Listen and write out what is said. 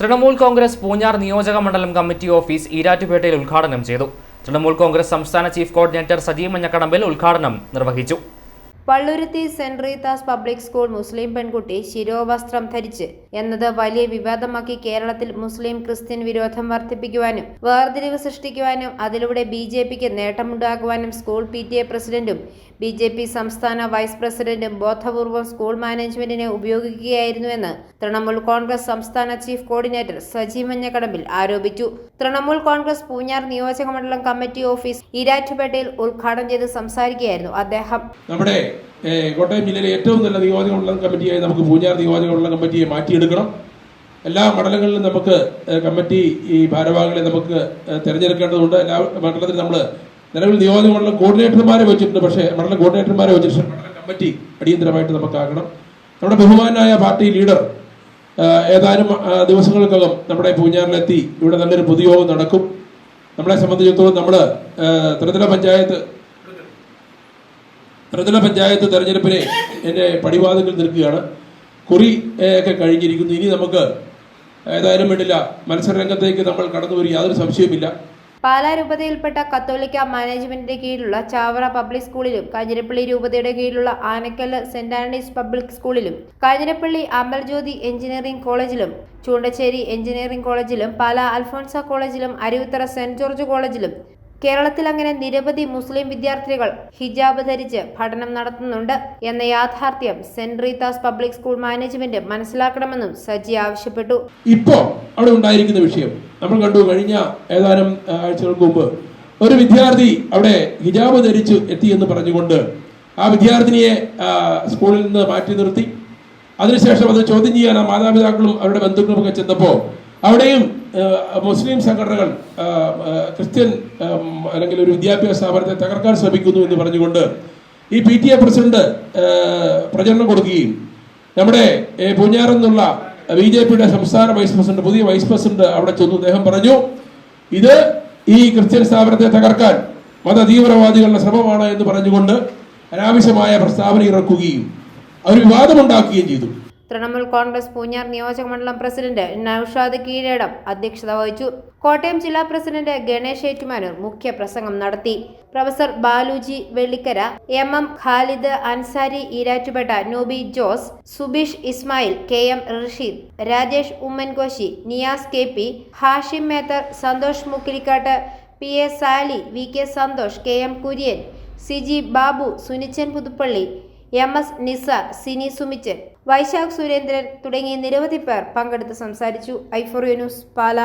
തൃണമൂൽ കോൺഗ്രസ് പൂഞ്ഞാർ നിയോജക മണ്ഡലം committee office ഈരാറ്റുപേട്ടയിൽ ഉദ്ഘാടനം ചെയ്തു. തൃണമൂൽ കോൺഗ്രസ് സംസ്ഥാന ചീഫ് കോർഡിനേറ്റർ സജീവ് മഞ്ഞക്കടമ്പിൽ ഉദ്ഘാടനം നിർവഹിച്ചു. Palluruthy saint Rita's public school മുസ്ലിം പെൺകുട്ടി ശിരോവസ്ത്രം ധരിച്ച് എന്നത് വലിയ വിവാദമാക്കി കേരളത്തിൽ മുസ്ലിം ക്രിസ്ത്യൻ വിരോധം വർദ്ധിപ്പിക്കുവാനും വേർതിരിവ് സൃഷ്ടിക്കുവാനും അതിലൂടെ ബി ജെ പിക്ക് നേട്ടമുണ്ടാകുവാനും സ്കൂൾ പി ടി എ പ്രസിഡന്റും ബി ജെ പി സംസ്ഥാന വൈസ് പ്രസിഡന്റും ബോധപൂർവം സ്കൂൾ മാനേജ്മെന്റിനെ ഉപയോഗിക്കുകയായിരുന്നുവെന്ന് തൃണമൂൽ കോൺഗ്രസ് സംസ്ഥാന ചീഫ് കോർഡിനേറ്റർ സജി മഞ്ഞക്കടമ്പിൽ ആരോപിച്ചു. തൃണമൂൽ കോൺഗ്രസ് പൂഞ്ഞാർ നിയോജക മണ്ഡലം കമ്മിറ്റി ഓഫീസ് ഈരാറ്റുപേട്ടയിൽ ഉദ്ഘാടനം ചെയ്ത് സംസാരിക്കുകയായിരുന്നു അദ്ദേഹം. നമ്മുടെ കോട്ടയം ജില്ലയിലെ ഏറ്റവും നല്ല നിയോജക മണ്ഡലം കമ്മിറ്റിയായി നമുക്ക് പൂഞ്ഞാർ നിയോജക മണ്ഡലം കമ്മിറ്റിയെ മാറ്റിയെടുക്കണം. എല്ലാ മണ്ഡലങ്ങളിലും നമുക്ക് കമ്മിറ്റി ഈ ഭാരവാഹികളെ നമുക്ക് തിരഞ്ഞെടുക്കേണ്ടതുണ്ട്. എല്ലാ മണ്ഡലത്തിലും നമ്മൾ നിലവിൽ നിയോജക മണ്ഡലം കോർഡിനേറ്റർമാരെ വെച്ചിട്ടുണ്ട് പക്ഷേ മണ്ഡലം കോർഡിനേറ്റർമാരെ വെച്ചിട്ട് മണ്ഡലം കമ്മിറ്റി അടിയന്തരമായിട്ട് നമുക്കാകണം നമ്മുടെ ബഹുമാനായ പാർട്ടി ലീഡർ ഏതാനും ദിവസങ്ങൾക്കകം നമ്മുടെ പൂഞ്ഞാറിലെത്തി. ഇവിടെ നല്ലൊരു പൊതുയോഗം നടക്കും. നമ്മളെ സംബന്ധിച്ചിടത്തോളം നമ്മൾ ത്രിതല പഞ്ചായത്ത് ത്രിതല പഞ്ചായത്ത് തെരഞ്ഞെടുപ്പിനെ എന്റെ പടിവാതിൽ നിൽക്കുകയാണ്. കുറി ഒക്കെ കഴിഞ്ഞിരിക്കുന്നു. ഇനി നമുക്ക് ഏതായാലും വേണ്ടില്ല മത്സരരംഗത്തേക്ക് നമ്മൾ കടന്നു വരും യാതൊരു സംശയവുമില്ല. പാലാ രൂപതയിൽപ്പെട്ട കത്തോലിക്ക മാനേജ്മെന്റിന്റെ കീഴിലുള്ള ചാവറ പബ്ലിക് സ്കൂളിലും കാഞ്ഞിരപ്പള്ളി രൂപതയുടെ കീഴിലുള്ള ആനക്കല്ല് സെന്റ് ആന്റണീസ് പബ്ലിക് സ്കൂളിലും കാഞ്ഞിരപ്പള്ളി അമൽജ്യോതി എഞ്ചിനീയറിംഗ് കോളേജിലും ചൂണ്ടശ്ശേരി എഞ്ചിനീയറിംഗ് കോളേജിലും പാലാ അൽഫോൺസ കോളേജിലും അരുവിത്തറ സെന്റ് ജോർജ് കോളേജിലും. കേരളത്തിൽ അങ്ങനെ നിരവധി മുസ്ലിം വിദ്യാർത്ഥികൾ ഹിജാബ് ധരിച്ച് പഠനം നടത്തുന്നുണ്ട് എന്ന യാഥാർത്ഥ്യം saint Rita's public school management മനസ്സിലാക്കണമെന്നും Saji ആവശ്യപ്പെട്ടു. ഇപ്പോൾ അവിടെ ഉണ്ടായിരിക്കുന്ന വിഷയം നമ്മൾ കണ്ടു കഴിഞ്ഞ ഏതാനും ആഴ്ചകൾക്ക് മുമ്പ്. ഒരു വിദ്യാർത്ഥി അവിടെ ഹിജാബ് ധരിച്ച് എത്തി എന്ന് പറഞ്ഞുകൊണ്ട് ആ വിദ്യാർത്ഥിനിയെ സ്കൂളിൽ നിന്ന് മാറ്റി നിർത്തി. അതിനുശേഷം അത് ചോദ്യം ചെയ്യാൻ ആ മാതാപിതാക്കളും അവരുടെ ബന്ധുക്കളും ഒക്കെ ചെന്നപ്പോൾ അവിടെയും മുസ്ലിം സംഘടനകൾ ക്രിസ്ത്യൻ അല്ലെങ്കിൽ ഒരു വിദ്യാഭ്യാസ സ്ഥാപനത്തെ തകർക്കാൻ ശ്രമിക്കുന്നു എന്ന് പറഞ്ഞുകൊണ്ട് ഈ പി ടി എ പ്രസിഡന്റ് പ്രചരണം കൊടുക്കുകയും നമ്മുടെ പൂഞ്ഞാറെന്നുള്ള ബി ജെ പിയുടെ സംസ്ഥാന വൈസ് പ്രസിഡന്റ് പുതിയ വൈസ് പ്രസിഡന്റ് അവിടെ ചെന്നു. അദ്ദേഹം പറഞ്ഞു ഇത് ഈ ക്രിസ്ത്യൻ സ്ഥാപനത്തെ തകർക്കാൻ മത തീവ്രവാദികളുടെ ശ്രമമാണ് എന്ന് പറഞ്ഞുകൊണ്ട് അനാവശ്യമായ പ്രസ്താവന ഇറക്കുകയും അവർ വിവാദമുണ്ടാക്കുകയും ചെയ്തു. തൃണമൂൽ കോൺഗ്രസ് പൂഞ്ഞാർ നിയോജക മണ്ഡലം പ്രസിഡന്റ് നൌഷാദ് കീഴേടം അധ്യക്ഷത വഹിച്ചു. കോട്ടയം ജില്ലാ പ്രസിഡന്റ് ഗണേഷ് ഏറ്റുമാനൂർ മുഖ്യ പ്രസംഗം നടത്തി. Professor Baluji Vellikkara M M Khalid Ansari Erattupetta Nubi Jose Subeesh Ismail K M Rasheed Rajesh Oommen Koshy Niyas K P Hashim Methar Santhosh Mukkilikkattu P A Sali V K Santhosh K M Kurian Siji Babu Sunichan Puthuppally M S Nisar Sini Sumichan Vaishakh Surendran തുടങ്ങി നിരവധി പേർ പങ്കെടുത്ത് സംസാരിച്ചു. ഐഫോറിയോ news പാല.